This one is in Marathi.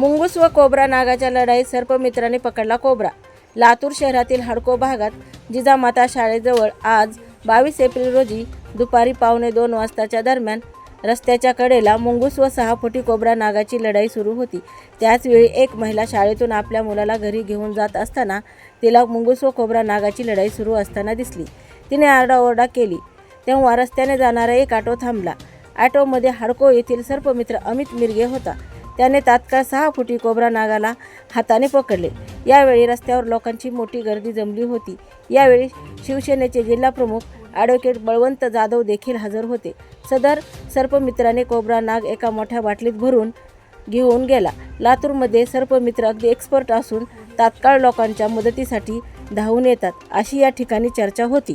मुंगूस व कोब्रा नागाच्या लढाईत सर्पमित्राने पकडला कोब्रा. लातूर शहरातील हडको भागात जिजामाता शाळेजवळ आज बावीस एप्रिल रोजी दुपारी पावणे दोन वाजताच्या दरम्यान रस्त्याच्या कडेला मुंगूस व सहा फुटी कोब्रा नागाची लढाई सुरू होती. त्याचवेळी एक महिला शाळेतून आपल्या मुलाला घरी घेऊन जात असताना तिला मुंगूस व कोब्रा नागाची लढाई सुरू असताना दिसली. तिने आरडाओरडा केली. तेव्हा रस्त्याने जाणारा एक ऑटो थांबला. ऑटोमध्ये हडको येथील सर्पमित्र अमित मिरगे होता. त्याने तात्काळ सहा फुटी कोब्रा नागाला हाताने पकडले. यावेळी रस्त्यावर लोकांची मोठी गर्दी जमली होती. यावेळी शिवसेनेचे जिल्हाप्रमुख ॲडव्होकेट बळवंत जाधव देखील हजर होते. सदर सर्पमित्राने कोबरा नाग एका मोठ्या बाटलीत भरून घेऊन गेला. लातूरमध्ये सर्पमित्र अगदी एक्सपर्ट असून तात्काळ लोकांच्या मदतीसाठी धावून येतात अशी या ठिकाणी चर्चा होती.